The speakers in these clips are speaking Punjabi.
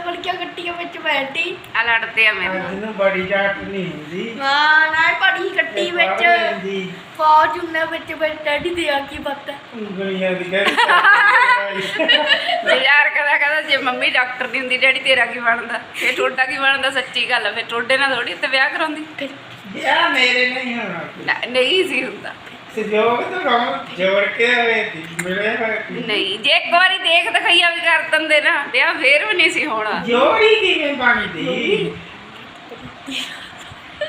ਬੜਕੀਆਂ ਗੱਟੀਆਂ ਵਿੱਚ ਬੈਠੀ। ਆ ਲੜਦੇ ਆ ਮੇਰੇ। ਅੱਜ ਨੂੰ ਬੜੀ ਜਾਟ ਨਹੀਂ ਹੁੰਦੀ। ਮਾਂ ਨਾ ਬੜੀ ਗੱਟੀ ਤੇ ਵਿੱਚ ਬਾਹਰ ਫੌਜ ਉਹਨਾਂ ਵਿੱਚ ਬੈਠਾ ਦੀ ਦੇ ਆ ਕੀ ਪਤਾ। ਉਂਗਲੀਆਂ ਦੀ ਗੜੀ ਯਾਰ ਕਹਦਾ ਕਹਦਾ ਜੇ ਮੰਮੀ ਡਾਕਟਰ ਦੀ ਹੁੰਦੀ ਡੈਡੀ ਤੇਰਾ ਕੀ ਬਣਦਾ? ਫੇ ਟੋਡਾ ਕੀ ਬਣਦਾ? ਸੱਚੀ ਗੱਲ ਆ ਫੇ ਟੋਡੇ ਨਾਲ ਥੋੜੀ ਤੇ ਵਿਆਹ ਕਰਾਉਂਦੀ। ਯਾ ਮੇਰੇ ਨਹੀਂ ਹੋਣਾ। ਨਾ- ਨਹੀਂ ਸੀ ਹੁੰਦਾ। ਸਜੋਗ ਤਾਂ ਕਹੋ ਜੋੜ ਕੇ ਤੀ ਮਿਲੇ ਹੋਏ ਤੀ। ਨਹੀਂ ਜੇ ਇੱਕ ਵਾਰੀ ਦੇਖ ਦਿਖਾਈਆ ਵੀ ਕਰ ਦਿੰਦੇ ਨਾ ਵਿਆਹ ਫੇਰ ਵੀ ਨਹੀਂ ਸੀ ਹੋਣਾ। ਜੋੜੀ ਕਿਵੇਂ ਬਣੀ ਦੀ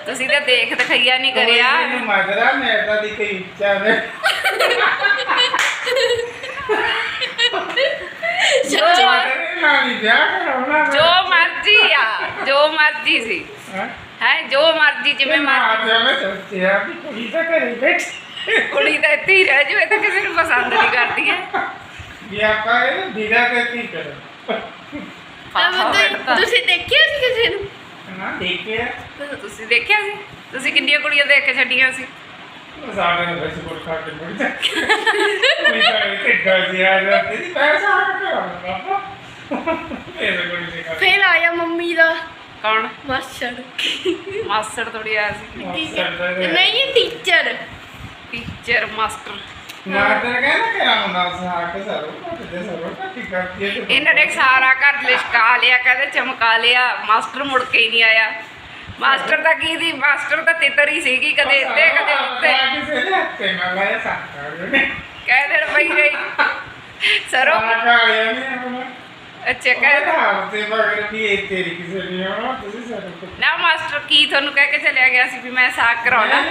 ਤੁਸੀਂ ਤਾਂ ਦੇਖ ਦਿਖਾਈਆ ਨਹੀਂ ਕਰਿਆ। ਮੈਨੂੰ ਮਗਰਾ ਮੈਦਾ ਦੀ ਕੋਈ ਇੱਛਾ ਨਹੀਂ। ਜੋ ਮਰਜ਼ੀ ਆ ਜੋ ਮਰਜ਼ੀ ਸੀ। ਹਾਂ? ਜੋ ਮਰਜ਼ੀ ਜਿਵੇਂ ਮਾਂ ਮਰਜ਼ੀ। ਨੇ ਸੋਚਿਆ ਵੀ ਕੁੜੀ ਤਾਂ ਘਰੇ ਬੈਠੀ। ਕੁੜੀ ਤਾਂ ਇੱਥੇ ਹੀ ਰਹਿ ਜਾਵੇ ਤਾਂ ਕਿਸੇ ਨੂੰ ਪਸੰਦ ਨਹੀਂ ਕਰਦੀ ਹੈ। ਵੀ ਆਪਾਂ ਇਹ ਵੀਰਾ ਤੇ ਕੀ ਕਰੋ। ਤੁਸੀਂ ਦੇਖਿਆ ਸੀ ਕਿਸੇ ਨੂੰ? ਨਾ ਦੇਖਿਆ। ਤੁਸੀਂ ਦੇਖਿਆ ਸੀ? ਤੁਸੀਂ ਕਿੰਨੀਆਂ ਕੁੜੀਆਂ ਦੇਖ ਕੇ ਛੱਡੀਆਂ ਸੀ? ਸਾਡੇ ਨੇ ਬਸ ਕੋਲ ਖਾ ਕੇ ਮੁੜ ਜਾ ਕੋਈ ਤਾਂ ਕਿ ਗਾਜੀ ਆ ਜਾਂਦੀ ਸੀ। ਪੈਸਾ ਆ ਕੇ ਕਰਾਉਣਾ ਬਾਬਾ ਇਹ ਕੋਲ ਨਹੀਂ ਕਰ ਫਿਰ ਆਇਆ ਮੰਮੀ ਦਾ। ਕੌਣ? ਮਾਸਟਰ ਮਾਸਟਰ ਥੋੜੀ ਆਇਆ ਸੀ। ਨਹੀਂ ਟੀਚਰ ਟੀਚਰ ਮਾਸਟਰ ਮਾਰਦਰ ਕਹਿੰਦਾ ਕਰਾਉਣਾ ਸਾਕ ਸਰੋ ਤੇ ਸਰੋ ਕੱਟੀ ਕਰਦੀ ਹੈ ਤੇ ਇਹਨਾਂ ਨੇ ਸਾਰਾ ਘਰ ਲਿਸ਼ਕਾ ਲਿਆ ਕਹਿੰਦੇ ਚਮਕਾ ਲਿਆ ਮਾਸਟਰ ਮੁੜ ਕੇ ਹੀ ਨਹੀਂ ਆਇਆ। ਮਾਸਟਰ ਤਾਂ ਕੀ ਦੀ ਮਾਸਟਰ ਤਾਂ ਤਿੱਤਰ ਹੀ ਸੀਗੀ ਕਦੇ ਇੱਥੇ ਕਦੇ ਉੱਤੇ ਕਿਸੇ ਲਾਇਆ ਸਾਕਾ ਨੇ। ਕਹਿੰਦੇ ਪਈ ਗਈ। ਸਰੋ ਸਾਕਾ ਆਇਆ ਨਹੀਂ ਆਪਣਾ ਅੱਛਾ ਕਹਿੰਦਾ ਕਹਿੰਦਾ ਹਫ਼ਤੇ ਮਗਰ ਵੀ ਇਹ ਤੇਰੀ ਕਿਸੇ ਨੇ ਆਉਣਾ ਤੁਸੀਂ ਸਰੋ ਨਾ ਮਾਸਟਰ ਕੀ ਤੁਹਾਨੂੰ ਕਹਿ ਕੇ ਚਲਿਆ ਗਿਆ ਸੀ ਵੀ ਮੈਂ ਸਾਕ ਕਰਾਉਣਾ?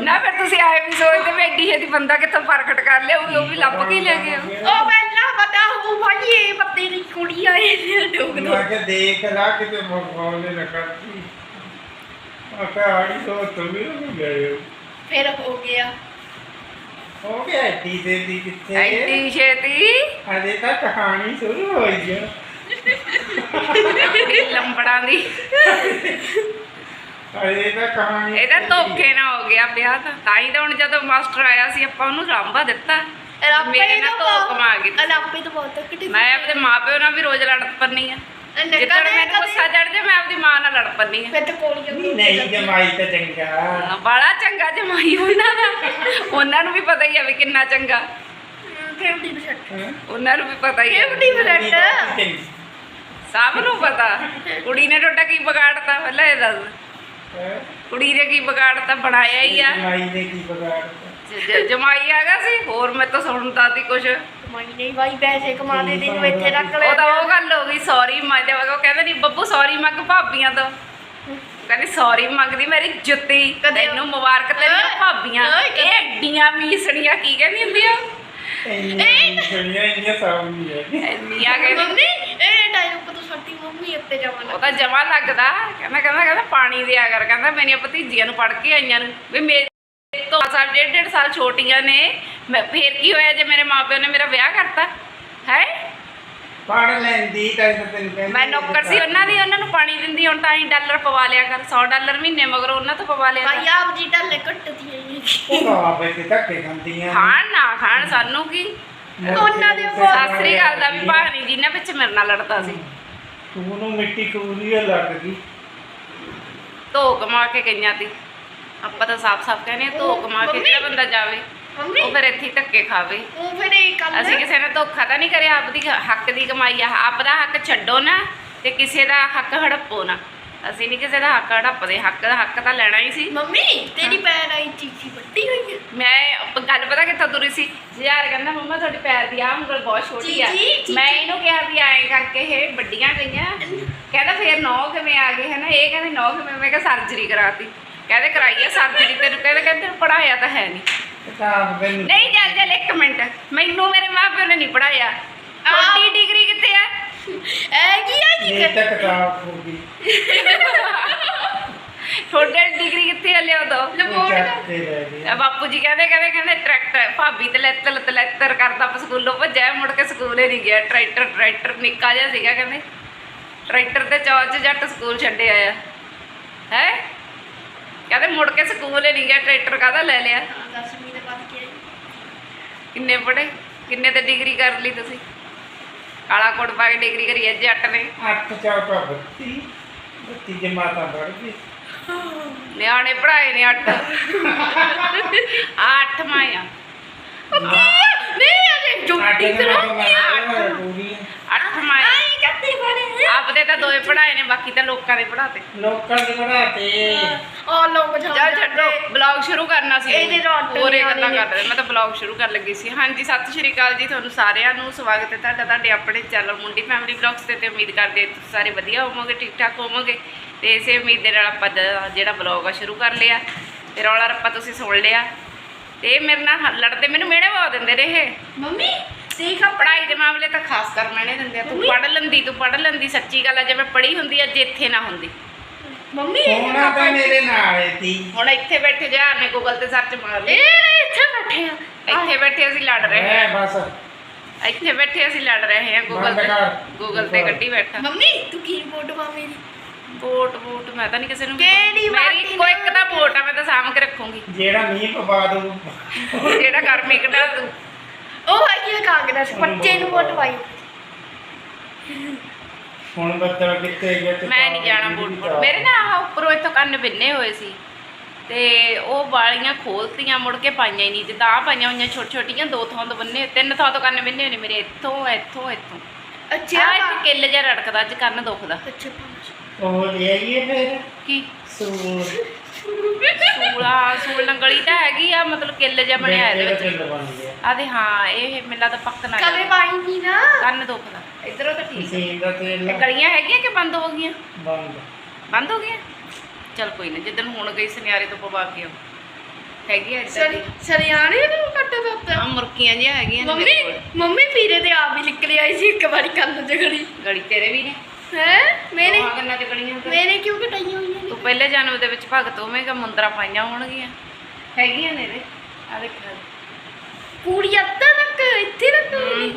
ਨਾ ਫਿਰ ਤੁਸੀਂ ਆਏ ਵੀ ਸੋਚਦੇ ਵੀ ਐਡੀ ਛੇਤੀ ਬੰਦਾ ਕਿੱਥੋਂ ਪ੍ਰਗਟ ਕਰ ਲਿਆ ਉਹ ਵੀ- ਲੱਭ ਕੇ ਹੀ ਲੈ ਗਿਆ। ਉਹ ਪਹਿਲਾਂ ਪਤਾ ਹੋ ਭਾਈ ਇਹ ਪੱਤੇ ਦੀ ਕੁੜੀ ਆਏ ਡੋਗ ਦੋ ਮੈਂ ਕਿ ਦੇਖ ਲਾ ਕਿਤੇ ਮਗਵਾਉਣੇ ਨਾ ਕਰਦੀ ਆਕਾ ਆੜੀ ਤੋਂ ਤੁਮੀ ਨੂੰ ਗਏ। ਹੋ। ਫਿਰ ਹੋ ਗਿਆ। ਹੋ ਗਿਆ ਏਡੀ ਦੇ ਦੀ ਕਿੱਥੇ ਐਡੀ ਛੇਤੀ? ਹਜੇ ਤਾਂ ਕਹਾਣੀ ਸ਼ੁਰੂ ਹੋਈ ਹੈ ਲੰਬੜਾਂ ਦੀ। ਹਜੇ ਤਾਂ ਕਹਾਣੀ ਇਹਦਾ ਧੋਖੇ ਨਾ ਹੋ ਗਿਆ ਵਿਆਹ ਤਾਂ। ਤਾਂ ਹੀ ਤਾਂ ਹੁਣ ਜਦੋਂ ਮਾਸਟਰ ਆਇਆ ਸੀ ਆਪਾਂ ਉਹਨੂੰ ਰਾਂਭਾ ਦਿੱਤਾ। ਮੇਰੇ ਨਾਲ ਧੋਖ ਮਾਰ ਗਈ ਅਲਾਪੇ ਤੋਂ ਬਹੁਤ ਕਿਤੇ ਮੈਂ ਆਪਣੇ ਮਾਪਿਓ ਨਾਲ ਵੀ ਰੋਜ਼ ਲੜ ਪੰਨੀ ਆ। ਜਿੱਦਣ ਮੈਨੂੰ ਗੁੱਸਾ ਚੜ ਜਾ ਮੈਂ ਆਪਦੀ ਮਾਂ ਨਾਲ ਲੜ ਪੰਨੀ ਆ ਫਿਰ ਤਾਂ ਕੋਲੀਆਂ ਨਹੀਂ ਨਹੀਂ ਜਮਾਈ ਤਾਂ ਚੰਗਾ। ਬੜਾ ਚੰਗਾ ਜਮਾਈ ਉਹਨਾਂ ਦਾ। ਉਹਨਾਂ ਨੂੰ ਵੀ ਪਤਾ ਹੀ ਆ ਵੀ ਕਿੰਨਾ ਚੰਗਾ। ਫਿਰ ਦੀ ਬਸ਼ਟ। ਹੈਂ? ਉਹਨਾਂ ਨੂੰ ਵੀ ਪਤਾ ਹੀ ਆ। ਫਿਫਟੀ ਪਰਸੈਂਟ ਚੰਗੀ। ਸਭ ਨੂੰ ਪਤਾ। ਕੁੜੀ ਨੇ ਤੁਹਾਡਾ ਕੀ ਵਿਗਾੜਤਾ ਪਹਿਲਾਂ ਇਹ ਦੱਸ। ਹੈਂ? ਕੁੜੀ ਨੇ ਕੀ ਵਿਗਾੜਤਾ ਬਣਾਇਆ ਹੀ ਆ। ਜਮਾਈ ਨੇ ਕੀ ਵਿਗਾੜਤਾ ਜ- ਜ- ਜਮਾਈ ਆਗਾ ਸੀ? ਹੋਰ ਮੈਂ ਤਾਂ ਸੁਣਦਾ ਸੀ ਕੁਛ। ਕਮਾਈ ਨਹੀਂ ਭਾਈ ਪੈਸੇ ਕਮਾਦੇ ਤੈਨੂੰ ਇੱਥੇ ਰੱਖ ਲੈ ਉਹ ਤਾਂ ਉਹ ਗੱਲ ਹੋ ਗਈ ਸੌਰੀ ਮੰਗਦੇ ਵਗਾ ਉਹ ਕਹਿੰਦਾ ਨਹੀਂ ਬੱਬੂ ਸੌਰੀ ਮੰਗ ਭਾਬੀਆਂ ਤੋਂ। ਕਹਿੰਦੀ ਸੌਰੀ ਮੰਗਦੀ ਮੇਰੀ ਜੁੱਤੀ ਕਦੇ- ਤੈਨੂੰ ਮੁਬਾਰਕ ਤੇਰੀਆਂ ਓਏ, ਭਾਬੀਆਂ। ਓਏ, ਕਦੇ- ਇਹ ਐਡੀਆਂ ਮੀਸਣੀਆਂ ਕੀ ਕਹਿੰਦੀ ਹੁੰਦੀ ਆ? ਇੰਨੀ ਸੁਣੀਆਂ ਇੰਨੀਆਂ ਸਾਉਣੀ ਹੈ। ਐਡੀਆਂ ਕਹਿੰਦੀ ਮੰਮੀ ਇਹ ਡਾਇਲੋਗ ਤੋਂ ਛੱਟੀ ਮੰਮੀ ਉੱਤੇ ਜਾਵਣ ਉਹ ਤਾਂ ਜਮਾ ਲੱਗਦਾ। ਕਹਿੰਦਾ ਕਹਿੰਦਾ ਕਹਿੰਦਾ ਪਾਣੀ ਦਿਆ ਕਰ। ਕਹਿੰਦਾ ਮੇਰੀਆਂ ਭਤੀਜੀਆਂ ਨੂੰ ਪੜ ਕੇ ਆਈਆਂ ਨੂੰ। ਵੀ ਮੇਰੇ ਤੋਂ ਸਾਲ ਡੇਢ ਡੇਢ ਸਾਲ ਛੋਟੀਆਂ ਨੇ। ਮੈਂ ਫੇਰ ਕੀ ਹੋਇਆ ਜੇ ਮੇਰੇ ਮਾਪਿਓ ਨੇ ਮੇਰਾ ਵਿਆਹ ਕਰਤਾ? ਹੈ? ਪੜ ਲੈਂਦੀ ਤਾਂ ਇਹ ਤੈਨੂੰ ਕਹਿੰਦੀ ਮੈਂ ਨੌਕਰ ਸੀ ਉਹਨਾਂ ਦੀ ਉਹਨਾਂ ਨੂੰ ਪਾਣੀ ਦਿੰਦੀ ਹੁਣ ਤਾਂ ਹੀ ਡਾਲਰ ਪਵਾ ਲਿਆ ਕਰ 100 ਡਾਲਰ ਮਹੀਨੇ ਮਗਰ ਉਹਨਾਂ ਤੋਂ ਪਵਾ ਲਿਆ ਭਾਈ ਆਪ ਜੀ ਢੱਲੇ ਕੱਟਦੀ ਹੈ ਉਹ ਤਾਂ ਆਪੇ ਤੇ ਧੱਕੇ ਖਾਂਦੀਆਂ ਨੇ। ਖਾਣ ਨਾ ਖਾਣ ਸਾਨੂੰ ਕੀ? ਮੁੜ ਉਹਨਾਂ ਦੇ ਬਹੁਤ- ਸਤਿ ਸ੍ਰੀ ਅਕਾਲ ਦਾ ਵੀ ਭਾਗ ਨਹੀਂ ਜਿੰਨਾ ਪਿੱਛੇ ਮੇਰੇ ਨਾਲ ਲੜਦਾ ਸੀ। ਤੂੰ ਨੂੰ ਮਿੱਟੀ ਕੂਰੀ ਲੱਗ ਗਈ ਧੋ ਕਮਾ ਕੇ ਗਈਆਂ ਤੀ ਆਪਾਂ ਤਾਂ ਸਾਫ਼-ਸਾਫ਼ ਕਹਿੰਦੇ ਆ ਧੋ ਕਮਾ ਕੇ ਜਿਹੜਾ ਬੰਦਾ ਜਾਵੇ? ਮੰਮੀ ਉਹ ਫਿਰ ਇੱਥੇ ਹੀ ਧੱਕੇ ਖਾਵੇ। ਉਹ ਫਿਰ ਇਹ ਕੱਲ ਅਸੀਂ ਕਿਸੇ ਨੇ ਧੋਖਾ ਤਾਂ ਨਹੀਂ ਕਰਿਆ ਆਪਦੀ ਹੱਕ ਦੀ ਕਮਾਈ ਆ। ਆਪਦਾ ਹੱਕ ਛੱਡੋ ਨਾ ਤੇ ਕਿਸੇ ਦਾ ਹੱਕ ਹੜੱਪੋ ਨਾ। ਅਸੀਂ ਨਹੀਂ ਕਿਸੇ ਦਾ ਹੱਕ ਹੜੱਪਦੇ। ਹੱਕ ਦਾ ਹੱਕ ਤਾਂ ਲੈਣਾ ਹੀ ਸੀ। ਮੰਮੀ ਤੇਰੀ ਪੈਰ ਆਈ ਚੀਚੀ ਵੱਡੀ ਹੋਈ ਹੈ। ਮੈਂ ਗੱਲ ਪਤਾ ਕਿੱਥੋਂ ਤੁਰੀ ਸੀ? ਯਾਰ ਕਹਿੰਦਾ ਮੰਮਾ ਤੁਹਾਡੇ ਪੈਰ ਦੀ ਆਹ ਉਂਗਲ ਬਹੁਤ ਛੋਟੀ ਆ। ਮੈਂ ਇਹਨੂੰ ਕਿਹਾ ਵੀ ਐਂ ਕਰਕੇ ਇਹ ਵੱਡੀਆਂ ਗਈਆਂ। ਕਹਿੰਦਾ ਫੇਰ ਨੌ ਕਿਵੇਂ ਆ ਗਏ? ਹਨਾ ਇਹ ਕਹਿੰਦੇ ਨੌ ਕਿਵੇਂ? ਮੈਂ ਕਿਹਾ ਸਰਜਰੀ ਕਰਾਤੀ। ਕਹਿੰਦੇ ਕਰਾਈ ਆ ਸਰਜਰੀ ਤੈਨੂੰ ਕਹਿੰਦੇ ਕਹਿੰਦੇ ਤੈਨੂੰ ਪੜਾਇਆ ਤਾਂ ਹੈ ਨਹੀਂ। ਕਿਤਾਬ ਨਹੀਂ ਚੱਲ ਚੱਲ ਇੱਕ ਮਿੰਟ। ਮੈਨੂੰ ਮੇਰੇ ਮਾਪਿਓ ਨੇ ਨਹੀਂ ਪੜਾਇਆ ਛੋਟੀ ਡਿਗਰੀ ਕਿੱਥੇ ਆ? ਐ ਕੀ ਆ ਕੀ ਇਹ ਤਾਂ ਕਿਤਾਬ ਹੋ ਗਈ। ਡਿਗਰੀ ਕਿੱਥੇ ਆ ਲਿਓ ਦੋ। ਲਪੋੜ ਚੱਕ ਕੇ ਲੈ ਆ ਬਾਪੂ ਜੀ ਕਹਿੰਦੇ ਕਹਿੰਦੇ ਕਹਿੰਦੇ ਟਰੈਕਟਰ ਭਾਬੀ ਤੇ ਲੈਤਲ ਤੇ ਲੈਤਰ ਕਰਦਾ ਪ ਸਕੂਲੋਂ ਭੱਜਿਆ ਮੁੜ ਕੇ ਸਕੂਲ ਨਹੀਂ ਗਿਆ। ਟਰੈਕਟਰ ਟਰੈਕਟਰ ਨਿੱਕਾ ਜਿਹਾ ਸੀਗਾ ਕਹਿੰਦੇ। ਟਰੈਕਟਰ ਤੇ ਚੌਚ ਜੱਟ ਸਕੂਲ ਛੱਡੇ ਆਇਆ ਹੈ? ਕਹਿੰਦੇ ਮੁੜ ਕੇ ਸਕੂਲ ਨਹੀਂ ਗਿਆ ਟਰੈਕਟਰ ਕਾਹਦਾ ਲੈ ਲਿਆ ਹਾਂ 10ਵੀਂ ਦੇ ਬਾਅਦ ਕੀ ਆਈ ਕਿੰਨੇ ਪੜੇ ਕਿੰਨੇ ਤੇ ਡਿਗਰੀ ਕਰ ਲਈ ਤੁਸੀਂ? ਕਾਲਾ ਕੋਟ ਪਾ ਕੇ ਡਿਗਰੀ ਕਰੀ ਹੈ ਜੱਟ ਨੇ। ਅੱਠ ਚੌਕਾ ਬੱਤੀ। ਬੱਤੀ ਜਮਾਤਾਂ ਪੜ ਗਈ। ਨਿਆਣੇ ਪੜਾਏ ਨੇ ਅੱਠ। ਅੱਠ ਮਾਇਆ। ਨਹੀਂ ਅਜੇ ਅੱਠ ਜੁੱਤੀ ਕਰਾਉਂਦੀ ਪੂਰੀ ਅੱਠ ਮਾਇਆ ਆਈ ਕੱਤੀ ਬੜੇ। ਆਪਦੇ ਤਾਂ ਦੋਏ ਪੜਾਏ ਨੇ ਬਾਕੀ ਤਾਂ ਲੋਕਾਂ ਦੇ ਪੜਾਤੇ ਲੋਕਾਂ ਦੇ ਬਣਾਤੇ ਉਹ ਲੋਕ ਚੱਲ ਛੱਡੋ ਬਲੌਗ ਸ਼ੁਰੂ ਕਰਨਾ ਸੀ। ਇਹਦੇ ਤਾਂ ਅੱਠ ਹੋਰ ਇਹ ਨਿਆਣੇ ਗੱਲਾਂ ਨੇ। ਕਰਦੇ ਮੈਂ ਤਾਂ ਬਲੌਗ ਸ਼ੁਰੂ ਕਰਨ ਲੱਗੀ ਸੀ। ਹਾਂਜੀ ਸਤਿ ਸ਼੍ਰੀ ਅਕਾਲ ਜੀ ਤੁਹਾਨੂੰ ਸਾਰਿਆਂ ਨੂੰ। ਸਵਾਗਤ ਹੈ ਤੁਹਾਡਾ ਤੁਹਾਡੇ ਆਪਣੇ ਚੈਨਲ ਮੁੰਡੀ ਫੈਮਿਲੀ ਬਲੌਗਸ ਤੇ ਤੇ ਉਮੀਦ ਕਰਦੇ ਹਾਂ ਤੁਸੀਂ ਸਾਰੇ ਵਧੀਆ ਹੋਵੋਗੇ ਠੀਕ ਠਾਕ ਹੋਵੋਗੇ। ਤੇ ਇਸੇ ਉਮੀਦ ਦੇ ਨਾਲ ਆਪਾਂ ਜ- ਜਿਹੜਾ ਬਲੌਗ ਆ ਸ਼ੁਰੂ ਕਰ ਲਿਆ। ਤੇ ਰੌਲਾ ਰੱਪਾ ਤੁਸੀਂ ਸੁਣ ਲਿਆ। ਤੇ ਇਹ ਮੇਰੇ ਨਾਲ ਲੜਦੇ ਮੈਨੂੰ ਮਿਹਣੇ ਪਾ ਦਿੰਦੇ ਰਹੇ ਇਹ। ਮੰਮੀ ਦੇਖ ਆ ਪੜ੍ਹਾਈ ਦੇ ਮਾਮਲੇ ਤਾਂ ਖਾਸ ਕਰ ਮਿਹਣੇ ਦਿੰਦੇ ਆ। ਤੂੰ ਪੜ੍ਹ ਲੈਂਦੀ ਤੂੰ ਪੜ੍ਹ ਲੈਂਦੀ ਸੱਚੀ ਗੱਲ ਆ ਜੇ ਮੈਂ ਪੜ੍ਹੀ ਹੁੰਦੀ ਅੱਜ ਇੱਥੇ ਨਾ ਹੁੰਦੀ। ਮੰਮੀ ਇਹ ਹੋਣਾ ਤਾਂ ਮੇਰੇ ਨਾਲ ਹੀ ਸੀ ਹੁਣ ਇੱਥੇ ਬੈਠੇ ਜਾ ਨੇ ਗੂਗਲ ਤੇ ਸਰਚ ਮਾਰ ਲਈ। ਇਹ ਇੱਥੇ ਬੈਠੇ ਆ। ਇੱਥੇ ਬੈਠੇ ਅਸੀਂ ਲੜ ਰਹੇ ਹਾਂ। ਬਸ। ਇੱਥੇ ਬੈਠੇ ਅਸੀਂ ਲੜ ਰਹੇ ਹਾਂ ਗੂਗਲ ਬੰਦ ਤੇ। ਕਰ। ਗੂਗਲ ਤੇ ਗੱਡੀ ਬੈਠਾ। ਮੰਮੀ ਤੂੰ ਕੀ ਵੋਟ ਪਾ ਮੇਰੀ। ਵੋਟ ਵੋਟ ਮੈਂ ਤਾਂ ਨਹੀਂ ਕਿਸੇ ਨੂੰ ਕਿਹੜੀ ਮੇਰੀ ਕੋਈ ਇੱਕ ਤਾਂ ਵੋਟ ਆ ਮੈਂ ਤਾਂ ਸਾਂਭ ਕੇ ਰੱਖੂੰਗੀ। ਜਿਹੜਾ ਮੀਂਹ ਪਵਾ ਦੂ ਜਿਹੜਾ ਗਰਮੀ ਕਢਾ ਦੂ ਉਹ ਹੈਗੀ ਆ ਕਾਂਗਰਸ ਬੱਚੇ ਨੂੰ ਵੋਟ ਪਾਈ। ਹੁਣ ਬੱਦਲ ਕਿੱਥੇ ਗਿਆ ਤੇ ਮੈਂ ਨਹੀਂ ਜਾਣਾ ਵੋਟ ਪਾਉਣ। ਮੇਰੇ ਨਾ ਆਹ ਉੱਪਰੋਂ ਇੱਥੋਂ ਕੰਨ ਬਿੰਨੇ ਹੋਏ ਸੀ। ਤੇ ਉਹ ਵਾਲੀਆਂ ਖੋਲਤੀਆਂ ਮੁੜ ਕੇ ਪਾਈਆਂ ਹੀ ਨਹੀਂ। ਜਿੱਦਾਂ ਆ ਪਾਈਆਂ ਹੋਈਆਂ ਛੋਟ ਛੋਟੀਆਂ ਦੋ ਥਾਂ ਤੋਂ ਬੰਨੇ ਤਿੰਨ ਥਾਂ ਤੋਂ ਕੰਨ ਬਿੰਨੇ ਹੋਏ ਨੇ ਮੇਰੇ। ਇੱਥੋਂ ਇੱਥੋਂ ਇੱਥੋਂ। ਅੱਛਾ। ਆ ਇੱਕ ਕਿੱਲ ਜਿਹਾ ਰੜਕਦਾ ਅੱਜ ਕੰਨ ਦੁਖਦਾ। ਅੱਛਾ ਉਹ ਲੈ ਆਈਏ ਫਿਰ। ਕੀ? ਸੂਰ ਸੂਲਾ ਸੂਲ ਨੰਗਲੀ ਤਾਂ ਹੈਗੀ ਆ ਮਤਲਬ ਕਿੱਲ ਜਿਹਾ ਬਣਿਆ ਇਹਦੇ ਵਿੱਚ। ਪਿੰਡ ਬਣ ਗਿਆ। ਆਦੇ ਹਾਂ ਇਹ ਮੇਲਾ ਤਾਂ ਪੱਕ ਨਾ ਕਦੇ ਪਾਈ ਨਹੀਂ ਨਾ। ਕੰਨ ਦੁਖਦਾ। ਇਧਰੋਂ ਤਾਂ ਠੀਕ ਹੈ ਮਸ਼ੀਨ ਦਾ ਤੇਲ ਇਹ ਗਲੀਆਂ ਹੈਗੀਆਂ ਕਿ ਬੰਦ ਹੋ ਗਈਆਂ? ਬੰਦ। ਬੰਦ ਹੋ ਗਈਆਂ? ਚਲ ਕੋਈ ਨਾ ਜਿੱਦਣ ਹੁਣ ਗਈ ਸੁਨਿਆਰੇ ਤੋਂ ਪਵਾ ਕੇ ਆਓ ਹੈਗੀ ਇੱਧਰ ਸਰੀ ਸਰੀਆਣੇ ਨੂੰ ਕੱਟ ਦਿੱਤਾ। ਆ ਮੁਰਕੀਆਂ ਜਿਹੀਆਂ ਹੈਗੀਆਂ ਨੇ ਮੰਮੀ ਮੰਮੀ ਪੀਰੇ ਤੇ ਆਪ ਹੀ ਨਿਕਲ ਆਈ ਸੀ ਇੱਕ ਵਾਰੀ ਕੰਨ ਚ ਗੜੀ ਗਲੀ ਤੇਰੇ ਵੀ ਨੇ। ਹੈ? ਮੈਨੇ ਦੋਹਾਂ ਕੰਨਾਂ 'ਚ ਗਲੀਆਂ ਤੇ। ਮੈਨੇ ਕਿਉਂ ਕਟਾਈਆਂ ਹੋਈਆਂ ਨੇ? ਤੂੰ ਪਹਿਲੇ ਜਨਮ ਦੇ ਵਿੱਚ ਭਗਤ ਹੋਵੇਂਗਾ ਮੁੰਦਰਾ ਪਾਈਆਂ ਹੋਣਗੀਆਂ। ਹੈਗੀਆਂ ਨੇ ਇਹਦੇ। ਆ ਦੇਖ ਕੁੜੀ ਅੱਧਾ ਤੱਕ ਇੱਥੇ ਤੱਕ ਹੋਈ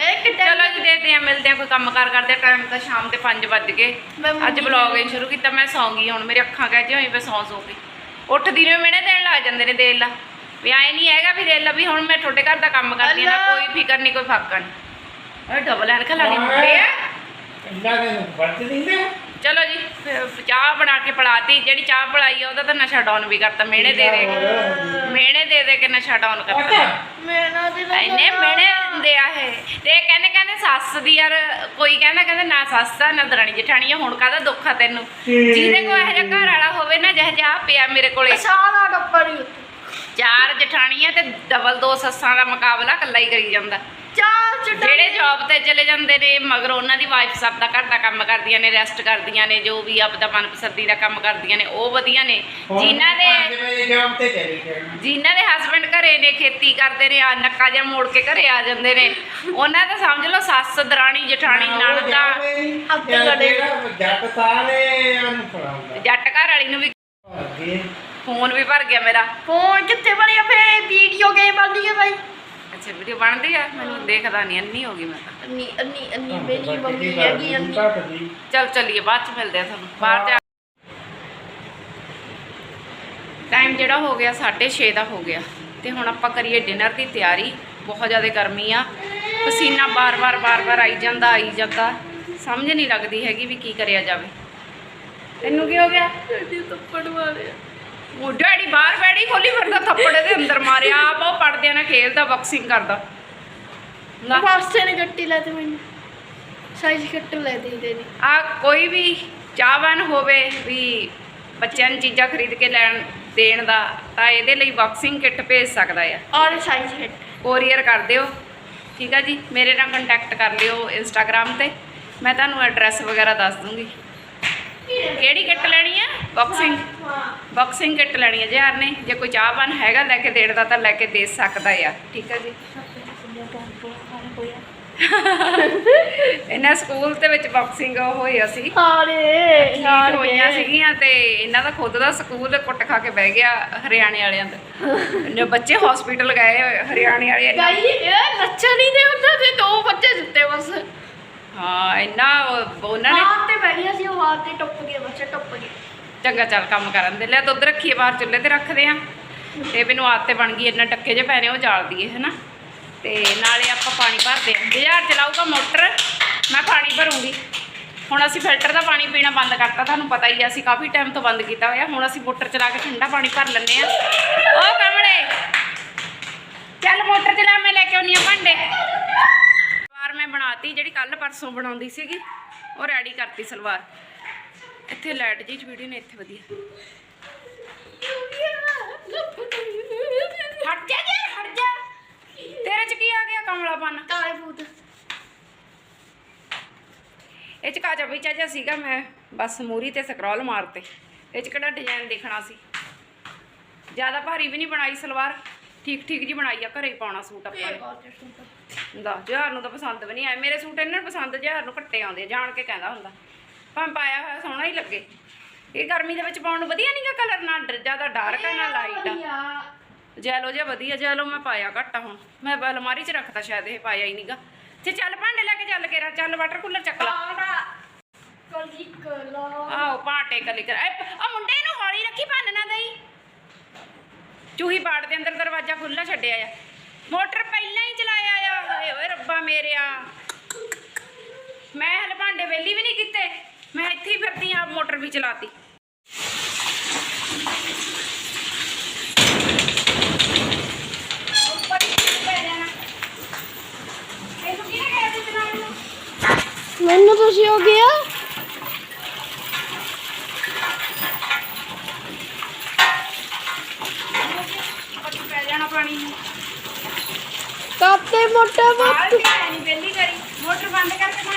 ਇਹ ਕਿੱਡਾ ਚਲੋ ਜੀ ਦੇਖਦੇ ਆ ਮਿਲਦੇ ਆ ਕੋਈ ਕੰਮ ਕਾਰ ਕਰਦੇ ਟਾਈਮ ਤਾਂ ਸ਼ਾਮ ਦੇ 5 ਵੱਜ ਗਏ। ਮੈਂ ਅੱਜ ਬਲੌਗ ਹੀ ਸ਼ੁਰੂ ਕੀਤਾ ਮੈਂ ਸੌਂ ਗਈ ਹੁਣ। ਮੇਰੀ ਅੱਖਾਂ ਕਹਿ ਹੋਈ ਮੈਂ ਸੌਂ ਸੌਂ ਕੇ। ਉੱਠਦੀ ਨੂੰ ਮਿਹਣੇ ਦੇਣ ਲੱਗ ਜਾਂਦੇ ਨੇ ਦੇਖ ਲਾ। ਵੀ ਐ ਨਹੀਂ ਹੈਗਾ ਵੀ ਦੇਖ ਲਾ ਵੀ ਹੁਣ ਮੈਂ ਤੁਹਾਡੇ ਘਰ ਦਾ ਕੰਮ ਕਰਦੀ ਆ ਨਾ ਅੱਲਾ। ਕੋਈ ਫਿਕਰ ਨਹੀਂ ਕੋਈ ਫਾਕਾ ਨਹੀਂ ਇਹ ਡਬਲ ਐਨਕ ਲਾਣੀ ਮੁੰਡੇ ਆ। ਵਰਤ ਦਿੰਦੇ। ਚਲੋ ਜੀ ਫਿਰ ਚਾਹ ਬਣਾ ਕੇ ਪਿਲਾਤੀ ਜਿਹੜੀ ਚਾਹ ਪਿਲਾਈ ਆ ਉਹਦਾ ਤਾਂ ਨਸ਼ਾ ਡਾਊਨ ਵੀ ਕਰਤਾ ਮਿਹਣੇ ਦੇ ਦੇ। ਕੇ ਮਿਹਣੇ ਦੇ ਦੇ ਕੇ ਨਸ਼ਾ ਡਾਊਨ ਕਰਤਾ। ਅੱਛਾ ਮੈਂ ਨਾ ਦੇ ਇੰਨੇ ਮਿਹਣੇ ਦਿੰਦੇ ਆ ਇਹ। ਤੇ ਕਹਿੰਦੇ ਕਹਿੰਦੇ ਸੱਸ ਦੀ ਯਾਰ ਕੋਈ ਕਹਿੰਦਾ ਕਹਿੰਦਾ ਨਾ ਸੱਸ ਦਾ ਨਾ ਦਰਾਣੀ ਜਠਾਣੀ ਆ ਹੁਣ ਕਾਹਦਾ ਦੁੱਖ ਆ ਤੈਨੂੰ? ਜਿਹਦੇ ਕੋਲ ਇਹੋ ਜਿਹਾ ਘਰ ਵਾਲਾ ਹੋਵੇ ਨਾ ਜਿਹੋ ਜਿਹਾ ਆਹ ਪਿਆ ਮੇਰੇ ਕੋਲੇ। ਸਾਰਾ ਟੱਪਰ ਹੀ ਉੱਤੇ ਚਾਰ ਜਠਾਣੀਆਂ ਤੇ ਡਬਲ ਦੋ ਸੱਸਾਂ ਦਾ ਮੁਕਾਬਲਾ ਇਕੱਲਾ ਹੀ ਕਰੀ ਜਾਂਦਾ। ਜਿਹੜੇ ਜੌਬ ਤੇ ਚਲੇ ਜਾਂਦੇ ਨੇ ਮਗਰ ਉਹਨਾਂ ਦੀ ਵਾਈਫ ਸਭ ਦਾ ਘਰ ਦਾ ਕੰਮ ਕਰਦੀਆਂ ਨੇ ਰੈਸਟ ਕਰਦੀਆਂ ਨੇ ਜੋ ਵੀ ਆਪਦਾ ਮਨਪਸੰਦੀ ਦਾ ਕੰਮ ਕਰਦੀਆਂ ਨੇ ਉਹ ਵਧੀਆ ਨੇ। ਜਿਨ੍ਹਾਂ ਦੇ ਪੰਜ ਵਜੇ ਜੌਬ ਤੇ ਚਲੀ ਜਾਣਾ ਜਿਨ੍ਹਾਂ ਦੇ ਹਸਬੰਡ ਘਰੇ ਨੇ ਖੇਤੀ ਕਰਦੇ ਨੇ ਆ ਨੱਕਾ ਜਿਹਾ ਮੋੜ ਕੇ ਘਰੇ ਆ ਜਾਂਦੇ ਨੇ। ਉਹਨਾਂ ਦਾ ਸਮਝ ਲਓ ਸੱਸ ਦਰਾਣੀ ਜਠਾਣੀ ਨਣਦਾ ਹੱਥ ਲੜੇ। ਜੱਟ ਸਾਲੇ ਉਹਨੂੰ ਫੜਾਉਂਦਾ। ਜੱਟ ਘਰ ਵਾਲੀ ਨੂੰ ਵੀ ਫੋਨ ਵੀ ਭਰ ਗਿਆ ਮੇਰਾ। ਫੋਨ ਕਿੱਥੇ ਬਣਿਆ? ਫੇ ਵੀਡੀਓ ਗੇਮ ਬਣਦੀ ਹੈ ਬਾਈ। ਅੱਛਾ ਵੀਡੀਓ ਬਣਦੀ ਆ ਮੈਨੂੰ ਦੇਖਦਾ ਨਹੀਂ ਅੰਨੀ ਹੋ ਗਈ ਮੈਂ ਤਾਂ। ਅੰਨੀ ਅੰਨੀ ਅੰਨੀ ਮੇਰੀ ਮੰਮੀ ਹੈਗੀ ਅੰਨੀ ਅੰਨੀ ਚਲ ਚੱਲੀਏ ਬਾਅਦ ਚ ਮਿਲਦੇ ਆ ਤੁਹਾਨੂੰ ਬਾਹਰ ਜਾ ਟਾਈਮ ਜਿਹੜਾ ਹੋ ਗਿਆ 6:30 ਦਾ ਹੋ ਗਿਆ। ਤੇ ਹੁਣ ਆਪਾਂ ਕਰੀਏ ਡਿਨਰ ਦੀ ਤਿਆਰੀ ਬਹੁਤ ਜ਼ਿਆਦਾ ਗਰਮੀ ਆ। ਪਸੀਨਾ ਬਾਰ-ਬਾਰ ਬਾਰ-ਬਾਰ ਆਈ ਜਾਂਦਾ ਆਈ ਜਾਂਦਾ। ਸਮਝ ਨਹੀਂ ਲੱਗਦੀ ਹੈਗੀ ਵੀ ਕੀ ਕਰਿਆ ਜਾਵੇ। ਤੈਨੂੰ ਕੀ ਹੋ ਗਿਆ? ਡੈਡੀ ਥੱਪੜ ਮਾਰਿਆ। ਉਹ ਡੈਡੀ ਬਾਹਰ ਬੈਠੀ ਖੋਲੀ ਫਿਰਦਾ ਥੱਪੜੇ ਦੇ ਅੰਦਰ ਮਾਰਿਆ। ਆਪ ਉਹ ਪੜਦਿਆਂ ਨਾਲ ਖੇਲਦਾ ਬਾਕਸਿੰਗ ਕਰਦਾ। ਨਾ। ਮਾਸਟਰ ਨੇ ਗੱਟੀ ਲੈ ਤੇ ਮੈਨੂੰ। ਸਾਈਜ਼ ਕੱਟ ਲੈ ਦੇ ਦੇ ਦੀ ਆ ਕੋਈ ਵੀ ਚਾਹਵਾਨ ਹੋਵੇ ਵੀ ਬੱਚਿਆਂ ਨੂੰ ਚੀਜ਼ਾਂ ਖਰੀਦ ਕੇ ਲੈਣ ਦੇਣ ਦਾ ਤਾਂ ਇਹਦੇ ਲਈ ਬਾਕਸਿੰਗ ਕਿੱਟ ਭੇਜ ਸਕਦਾ ਆ। ਔਰ ਸਾਈਜ਼ ਹਿੱਟ ਕੋਰੀਅਰ ਕਰ ਦਿਓ। ਠੀਕ ਆ ਜੀ? ਮੇਰੇ ਨਾਲ ਕੰਟੈਕਟ ਕਰ ਲਿਓ ਇੰਸਟਾਗ੍ਰam ਤੇ। ਮੈਂ ਤੁਹਾਨੂੰ ਐਡਰੈਸ ਵਗੈਰਾ ਦੱਸ ਦੂੰਗੀ। ਕਿਹੜੀ ਕਿੱਟ ਲੈਣੀ ਆ? ਬਾਕਸਿੰਗ ਹਾਂ ਬਾਕਸਿੰਗ ਕਿੱਟ ਲੈਣੀ ਹੈ ਜੇ ਹਰ ਨੇ। ਜੇ ਕੋਈ ਚਾਹਵਾਨ ਹੈਗਾ ਲੈ ਕੇ ਦੇਣ ਦਾ ਤਾਂ ਲੈ ਕੇ ਦੇ ਸਕਦਾ ਆ। ਠੀਕ ਆ ਜੀ। ਇਹਨਾਂ ਸਕੂਲ ਦੇ ਵਿੱਚ ਬਾਕਸਿੰਗ ਹੋਈ ਅਸੀਂ ਹਾਰੇ ਠੀਕ ਹੋਈਆਂ ਸੀਗੀਆਂ ਤੇ ਇਹਨਾਂ ਦਾ ਖੁਦ ਦਾ ਸਕੂਲ ਕੁੱਟ ਖਾ ਕੇ ਬਹਿ ਗਿਆ ਹਰਿਆਣੇ ਵਾਲਿਆਂ ਦਾ। ਜੋ ਬੱਚੇ ਹਸਪੀਟਲ ਗਏ ਹਰਿਆਣੇ ਵਾਲੇ ਗਾਈ ਇਹ ਲੱਛਣ ਨਹੀਂ ਦੇ ਹੁੰਦਾ ਤੇ ਦੋ ਬੱਚੇ ਦਿੱਤੇ ਬਸ। ਹਾਂ ਇੰਨਾ ਉਹ- ਉਹਨਾਂ ਨੇ ਹਾਰ ਤੇ ਬੈਠੀਆਂ ਸੀ ਉਹ ਹਾਰ ਤੇ ਟੁੱਪ ਗਏ ਬੱਚੇ ਟੁੱਪ ਗਏ। ਚੰਗਾ ਚੱਲ ਕੰਮ ਕਰਨ ਦੇ। ਲਿਆ ਦੁੱਧ ਰੱਖੀਏ ਬਾਹਰ ਚੁੱਲ੍ਹੇ ਤੇ ਰੱਖਦੇ ਆ ਤੇ ਮੈਨੂੰ ਆਦਤ ਬਣ ਗਈ ਇੰਨਾ ਟੱਕੇ ਜੇ ਪੈਣੇ ਉਹ ਜਾਲ ਦਈਏ ਹੈਨਾ। ਤੇ ਨਾਲੇ ਆਪਾਂ ਪਾਣੀ ਭਰਦੇ ਹਾਂ। ਜਹਾਜ਼ ਚਲਾਊਗਾ ਮੋਟਰ ਮੈਂ ਪਾਣੀ ਭਰੂੰਗੀ। ਹੁਣ ਅਸੀਂ ਫਿਲਟਰ ਦਾ ਪਾਣੀ ਪੀਣਾ ਬੰਦ ਕਰਤਾ ਤੁਹਾਨੂੰ ਪਤਾ ਹੀ ਆ ਅਸੀਂ ਕਾਫੀ ਟਾਈਮ ਤੋਂ ਬੰਦ ਕੀਤਾ ਹੋਇਆ। ਹੁਣ ਅਸੀਂ ਮੋਟਰ ਚਲਾ ਕੇ ਠੰਡਾ ਪਾਣੀ ਭਰ ਲੈਂਦੇ ਆ ਓ ਕਮਲੇ! ਚੱਲ ਮੋਟਰ ਚਲਾ ਮੈਂ ਲੈ ਕੇ ਆਉਣੀ ਆ ਭਾਂਡੇ। ਬਣਾਤੀ ਜਿਹੜੀ ਕੱਲ ਪਰਸੋਂ ਬਣਾਉਂਦੀ ਸੀਗੀ ਉਹ ਰੈਡੀ ਕਰਤੀ ਸਲਵਾਰ। ਇੱਥੇ ਲਾਈਟ ਜੀ ਵੀਡੀਓ ਨੇ ਇੱਥੇ ਵਧੀਆ। ਹਟ ਜਾ ਯਾਰ ਹਟ ਜਾ। ਤੇਰੇ ਚ ਕੀ ਆ ਗਿਆ ਕਮਲਾਪਨ? ਕਾਲੇ ਭੂਤ ਇਹ ਚ ਕਾਜਾ ਵੀ ਚਾਜਾ ਸੀਗਾ ਮੈਂ ਬਸ ਮੂਰੀ ਤੇ ਸਕਰੋਲ ਮਾਰਤੇ। ਇਹ ਚ ਕਿਹੜਾ ਡਿਜ਼ਾਈਨ ਦੇਖਣਾ ਸੀ? ਜ਼ਿਆਦਾ ਭਾਰੀ ਵੀ ਨਹੀਂ ਬਣਾਈ ਸਲਵਾਰ। ਠੀਕ ਠੀਕ ਜੀ ਬਣਾਈ ਆ ਘਰੇ ਹੀ ਪਾਉਣਾ ਸੂਟ ਆਪਾਂ ਨੇ। ਦਾ ਜਹਾਰ ਨੂੰ ਤਾਂ ਪਸੰਦ ਵੀ ਨਹੀਂ ਆਇਆ ਮੇਰੇ ਸੂਟ ਇਹਨਾਂ ਨੂੰ ਪਸੰਦ ਜਹਾਰ ਨੂੰ ਘੱਟੇ ਆਉਂਦੇ ਆ, ਜਾਣ ਕੇ ਕਹਿੰਦਾ ਹੁੰਦਾ। ਭਾਵੇਂ ਪਾਇਆ ਹੋਇਆ ਸੋਹਣਾ ਹੀ ਲੱਗੇ। ਇਹ ਗਰਮੀ ਦੇ ਵਿੱਚ ਪਾਉਣ ਨੂੰ ਵਧੀਆ ਨਹੀਂਗਾ ਕਲਰ ਨਾ ਡ- ਜ਼ਿਆਦਾ ਡਾਰਕ ਆ ਨਾ ਲਾਈਟ ਆ। ਜੈਲੋ ਜਿਹਾ ਵਧੀਆ ਜੈਲੋ ਮੈਂ ਪਾਇਆ ਘੱਟ ਆ ਹੁਣ। ਮੈਂ ਬ- ਅਲਮਾਰੀ 'ਚ ਰੱਖਤਾ ਸ਼ਾਇਦ ਇਹ ਪਾਇਆ ਹੀ ਨਹੀਂਗਾ ਤੇ ਚੱਲ ਭਾਂਡੇ ਲੈ ਕੇ ਚੱਲ ਕੇ ਰਾ ਚੱਲ ਵਾਟਰ ਕੂਲਰ ਚੱਕ ਲਾ। ਆਓ ਭਾਂਡੇ ਕਲੀ ਕਰ ਆ ਮੁੰਡੇ ਨੂੰ ਹੌਲੀ ਰੱਖੀ ਭੰਨ ਨਾ ਦਈ। ਚੂਹੀ ਬਾੜ ਦੇ ਅੰਦਰ ਦਰਵਾਜ਼ਾ ਖੁੱਲਾ ਛੱਡਿਆ ਆ। ਮੋਟਰ ਪਹਿਲਾਂ ਹੀ ਚਲਾਇਆ ਆ, ਹਾਏ ਓਏ ਰੱਬਾ ਮੇਰਿਆ। ਮੈਂ ਹਲ ਭਾਂਡੇ ਵੇਲੀ ਵੀ ਨਹੀਂ ਕੀਤੇ, ਮੈਂ ਇੱਥੇ ਹੀ ਫਿਰਦੀ ਆ, ਮੋਟਰ ਵੀ ਚਲਾਤੀ। Dami-dami